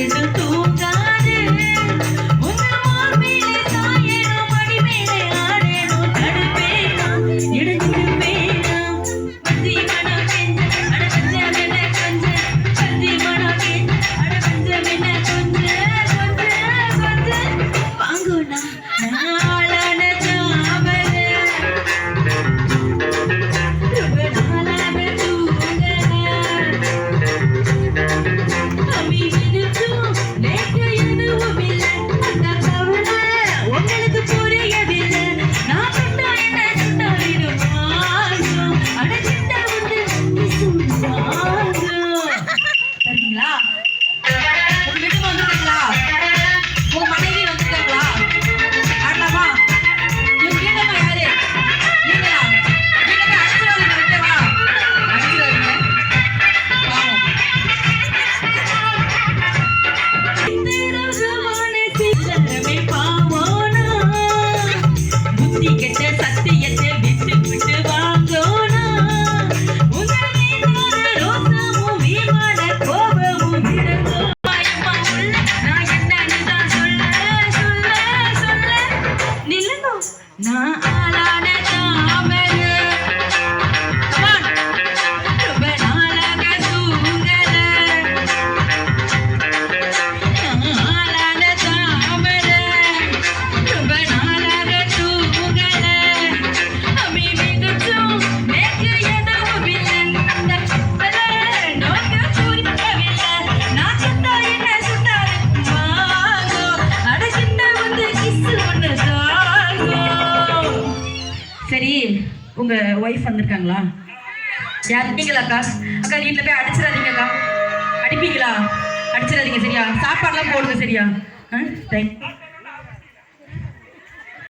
reason. சரி உங்க wife வந்திருக்காங்களா? யார்? அக்கா? அக்கா வீட்டில் போய் அடிச்சிடாதீங்கக்கா அடிப்பீங்களா? அடிச்சிடாதீங்க சரியா? சாப்பாடுலாம் போடுங்க சரியா? ஆ தேங்க்யூ